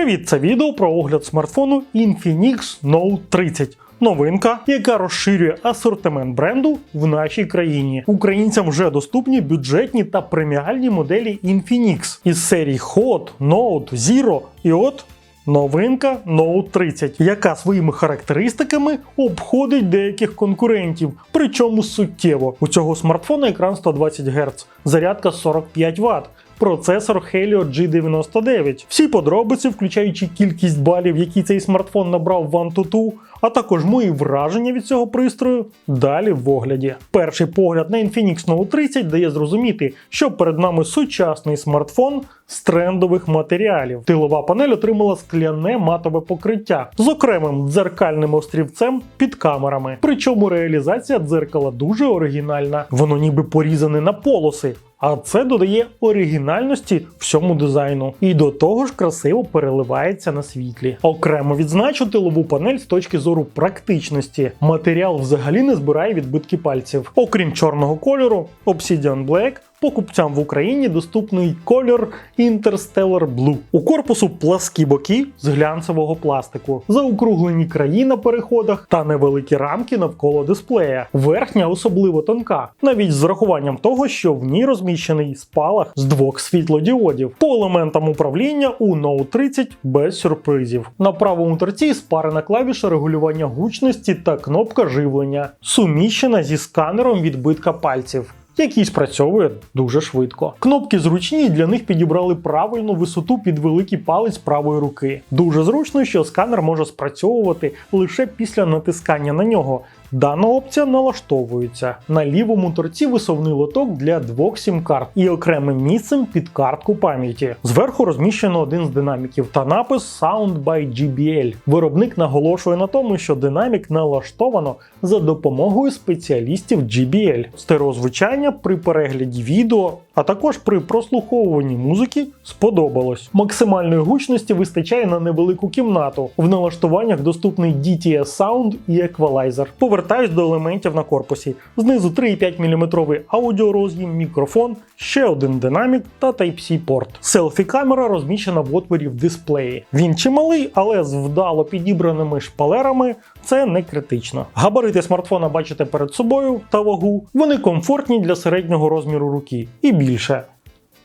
Привіт, це відео про огляд смартфону Infinix Note 30. Новинка, яка розширює асортимент бренду в нашій країні. Українцям вже доступні бюджетні та преміальні моделі Infinix із серій Hot, Note, Zero і от Новинка Note 30, яка своїми характеристиками обходить деяких конкурентів, причому суттєво. У цього смартфона екран 120 Гц, зарядка 45 Вт. Процесор Helio G99. Всі подробиці, включаючи кількість балів, які цей смартфон набрав в Antutu, а також мої враження від цього пристрою, далі в огляді. Перший погляд на Infinix Note 30 дає зрозуміти, що перед нами сучасний смартфон з трендових матеріалів. Тилова панель отримала скляне матове покриття з окремим дзеркальним острівцем під камерами. Причому реалізація дзеркала дуже оригінальна. Воно ніби порізане на полоси. А це додає оригінальності всьому дизайну. І до того ж красиво переливається на світлі. Окремо відзначу тилову панель з точки зору практичності. Матеріал взагалі не збирає відбитки пальців. Окрім чорного кольору, Obsidian Black покупцям в Україні доступний колір Interstellar Blue. У корпусу пласкі боки з глянцевого пластику, заокруглені краї на переходах та невеликі рамки навколо дисплея. Верхня особливо тонка, навіть з врахуванням того, що в ній розміщений спалах з двох світлодіодів. По елементам управління у Note 30 без сюрпризів. На правому торці спарена клавіша регулювання гучності та кнопка живлення, суміщена зі сканером відбитка пальців який спрацьовує дуже швидко. Кнопки зручні, для них підібрали правильну висоту під великий палець правої руки. Дуже зручно, що сканер може спрацьовувати лише після натискання на нього. Дана опція налаштовується. На лівому торці висувний лоток для двох сім-карт і окремим місцем під картку пам'яті. Зверху розміщено один з динаміків та напис Sound by GBL. Виробник наголошує на тому, що динамік налаштовано за допомогою спеціалістів GBL. Стереозвучання при перегляді відео, а також при прослуховуванні музики сподобалось. Максимальної гучності вистачає на невелику кімнату. В налаштуваннях доступний DTS Sound і еквалайзер. Повертаюсь до елементів на корпусі. Знизу 3,5 мм аудіороз'єм, мікрофон, ще один динамік та Type-C порт. Селфі-камера розміщена в отворі в дисплеї. Він чималий, але з вдало підібраними шпалерами це не критично. Габарити смартфона бачите перед собою та вагу. Вони комфортні для середнього розміру руки і більше.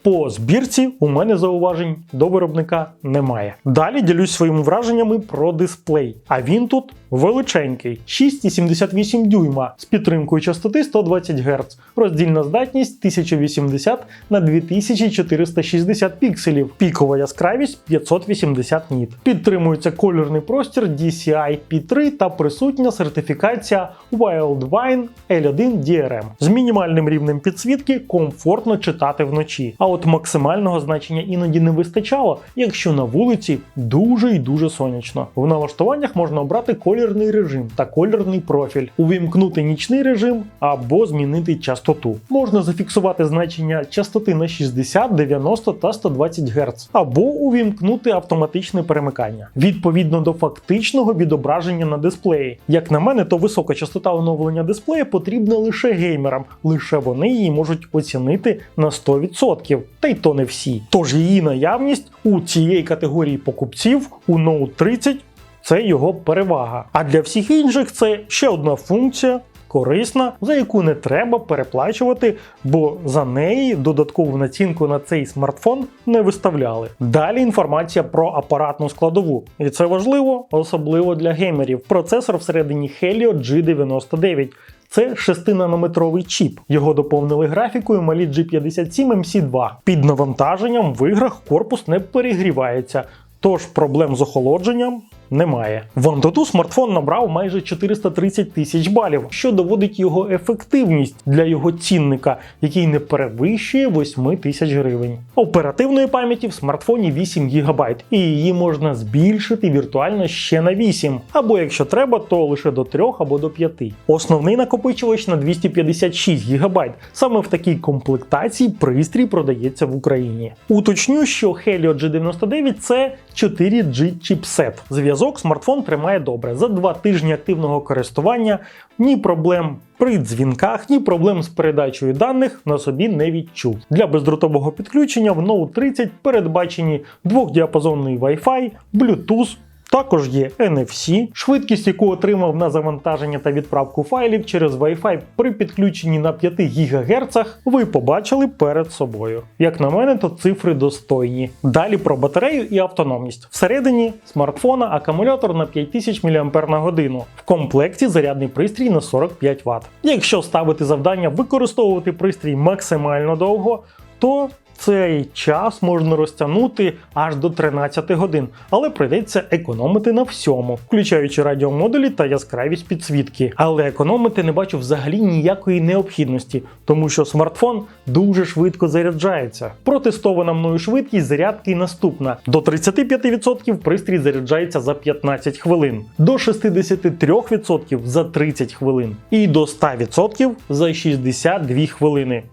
По збірці у мене зауважень до виробника немає. Далі ділюсь своїми враженнями про дисплей. А він тут величенький 6,78 дюйма з підтримкою частоти 120 Гц, роздільна здатність 1080 на 2460 пікселів, пікова яскравість 580 ніт. Підтримується кольорний простір DCI P3 та присутня сертифікація Wildvine L1 DRM. З мінімальним рівнем підсвітки комфортно читати вночі. От максимального значення іноді не вистачало, якщо на вулиці дуже і дуже сонячно. В налаштуваннях можна обрати колірний режим та колірний профіль, увімкнути нічний режим або змінити частоту. Можна зафіксувати значення частоти на 60, 90 та 120 Гц, або увімкнути автоматичне перемикання відповідно до фактичного відображення на дисплеї. Як на мене, то висока частота оновлення дисплея потрібна лише геймерам, лише вони її можуть оцінити на 100%. Та й то не всі. Тож її наявність у цієї категорії покупців у Note 30 це його перевага. А для всіх інших це ще одна функція. Корисна, за яку не треба переплачувати, бо за неї додаткову націнку на цей смартфон не виставляли. Далі інформація про апаратну складову. І це важливо, особливо для геймерів. Процесор всередині Helio G99. Це 6-нанометровий чіп. Його доповнили графікою малі G57 MC2. Під навантаженням в іграх корпус не перегрівається, тож проблем з охолодженням немає. В Antutu смартфон набрав майже 430 тисяч балів, що доводить його ефективність для його цінника, який не перевищує 8 тисяч гривень. Оперативної пам'яті в смартфоні 8 ГБ, і її можна збільшити віртуально ще на 8, або якщо треба, то лише до 3 або до 5. Основний накопичувач на 256 ГБ. Саме в такій комплектації пристрій продається в Україні. Уточню, що Helio G99 це 4G чіпсет. Зв'язок смартфон тримає добре. За два тижні активного користування ні проблем при дзвінках, ні проблем з передачею даних на собі не відчув. Для бездротового підключення в Note 30 передбачені двохдіапазонний Wi-Fi, Bluetooth. Також є NFC, швидкість, яку отримав на завантаження та відправку файлів через Wi-Fi при підключенні на 5 ГГц, ви побачили перед собою. Як на мене, то цифри достойні. Далі про батарею і автономність. Всередині смартфона акумулятор на 5000 мАч в комплекті зарядний пристрій на 45 Вт. Якщо ставити завдання використовувати пристрій максимально довго, то цей час можна розтягнути аж до 13 годин, але прийдеться економити на всьому, включаючи радіомодулі та яскравість підсвітки. Але економити не бачу взагалі ніякої необхідності, тому що смартфон дуже швидко заряджається. Протестована мною швидкість зарядки наступна: до 35% пристрій заряджається за 15 хвилин, до 63% за 30 хвилин і до 100% за 62 хвилини.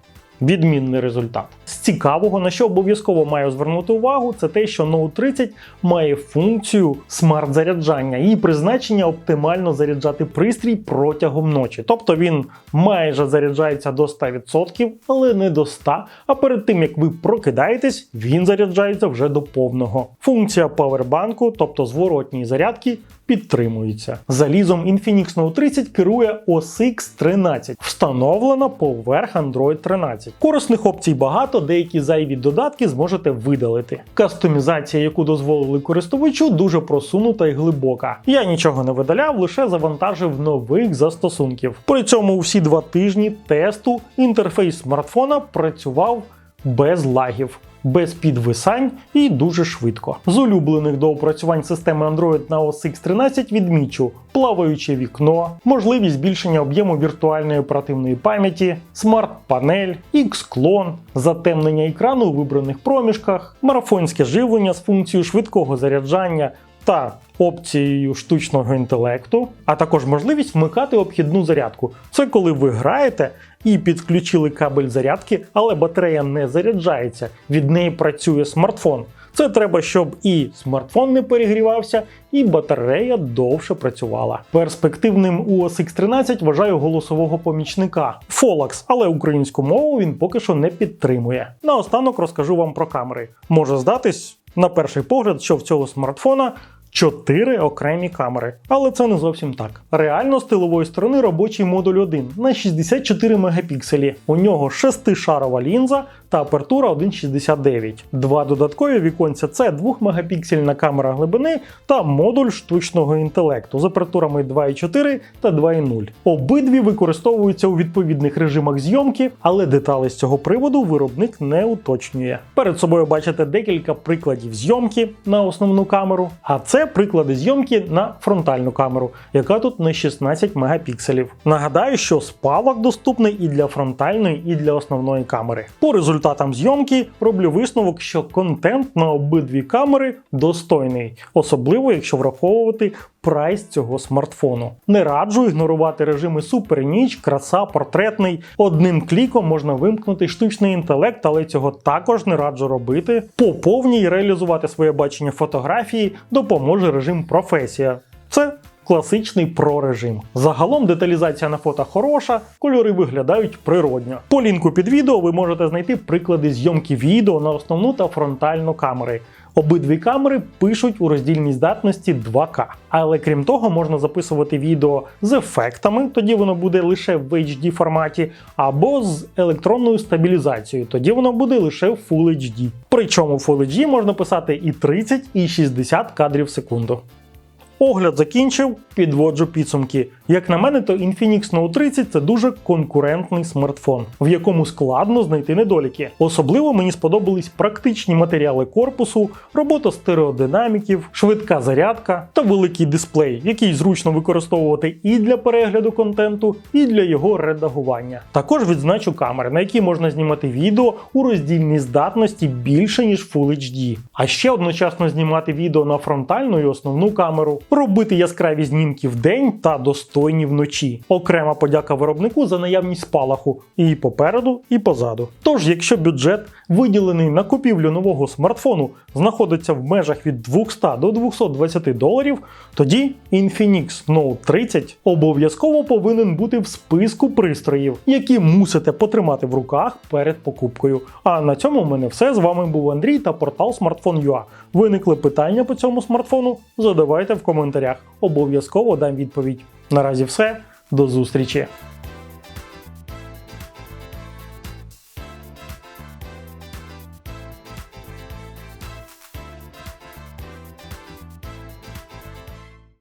Відмінний результат. З цікавого, на що обов'язково маю звернути увагу, це те, що Note 30 має функцію смарт-заряджання і призначення оптимально заряджати пристрій протягом ночі. Тобто він майже заряджається до 100%, але не до 100%, а перед тим як ви прокидаєтесь, він заряджається вже до повного. Функція павербанку, тобто зворотній зарядки, підтримується. Залізом Infinix Note 30 керує OS X 13, встановлена поверх Android 13. Корисних опцій багато, деякі зайві додатки зможете видалити. Кастомізація, яку дозволили користувачу, дуже просунута і глибока. Я нічого не видаляв, лише завантажив нових застосунків. При цьому всі два тижні тесту інтерфейс смартфона працював без лагів. Без підвисань і дуже швидко. З улюблених до опрацювань системи Android на OS X 13 відмічу плаваюче вікно, можливість збільшення об'єму віртуальної оперативної пам'яті, смарт-панель, X-клон, затемнення екрану у вибраних проміжках, марафонське живлення з функцією швидкого заряджання та опцією штучного інтелекту, а також можливість вмикати обхідну зарядку. Це коли ви граєте і підключили кабель зарядки, але батарея не заряджається, від неї працює смартфон. Це треба, щоб і смартфон не перегрівався, і батарея довше працювала. Перспективним у OS X 13 вважаю голосового помічника Folax, але українську мову він поки що не підтримує. Наостанок розкажу вам про камери. Може здатись на перший погляд, що в цього смартфона. Чотири окремі камери, але це не зовсім так. Реально з тилової сторони робочий модуль 1 на 64 мегапікселі. У нього шестишарова лінза та апертура 1,69. Два додаткові віконця це 2-мегапіксельна камера глибини та модуль штучного інтелекту з апертурами 2,4 та 2,0. Обидві використовуються у відповідних режимах зйомки, але деталі з цього приводу виробник не уточнює. Перед собою бачите декілька прикладів зйомки на основну камеру, а це приклади зйомки на фронтальну камеру, яка тут на 16 мегапікселів. Нагадаю, що спалок доступний і для фронтальної, і для основної камери. По результатам зйомки роблю висновок, що контент на обидві камери достойний, особливо якщо враховувати прайс цього смартфону. Не раджу ігнорувати режими суперніч, краса, портретний. Одним кліком можна вимкнути штучний інтелект, але цього також не раджу робити. По повній реалізувати своє бачення фотографії допоможе режим професія. Це Класичний прорежим. Загалом деталізація на фото хороша, кольори виглядають природньо. По лінку під відео ви можете знайти приклади зйомки відео на основну та фронтальну камери. Обидві камери пишуть у роздільній здатності 2К. Але крім того, можна записувати відео з ефектами, тоді воно буде лише в HD форматі, або з електронною стабілізацією, тоді воно буде лише в Full HD. Причому в Full HD можна писати і 30, і 60 кадрів в секунду. Огляд закінчив, підводжу підсумки. Як на мене, то Infinix Note 30 це дуже конкурентний смартфон, в якому складно знайти недоліки. Особливо мені сподобались практичні матеріали корпусу, робота стереодинаміків, швидка зарядка та великий дисплей, який зручно використовувати і для перегляду контенту, і для його редагування. Також відзначу камери, на які можна знімати відео у роздільній здатності більше ніж Full HD. А ще одночасно знімати відео на фронтальну і основну камеру. Робити яскраві знімки вдень та достойні вночі. Окрема подяка виробнику за наявність спалаху і попереду, і позаду. Тож, якщо бюджет, виділений на купівлю нового смартфону, знаходиться в межах від 200 до 220 доларів, тоді Infinix Note 30 обов'язково повинен бути в списку пристроїв, які мусите потримати в руках перед покупкою. А на цьому в мене все. З вами був Андрій та портал Smartphone.ua. Виникли питання по цьому смартфону? Задавайте в коментарях. Обов'язково дам відповідь. Наразі все. До зустрічі!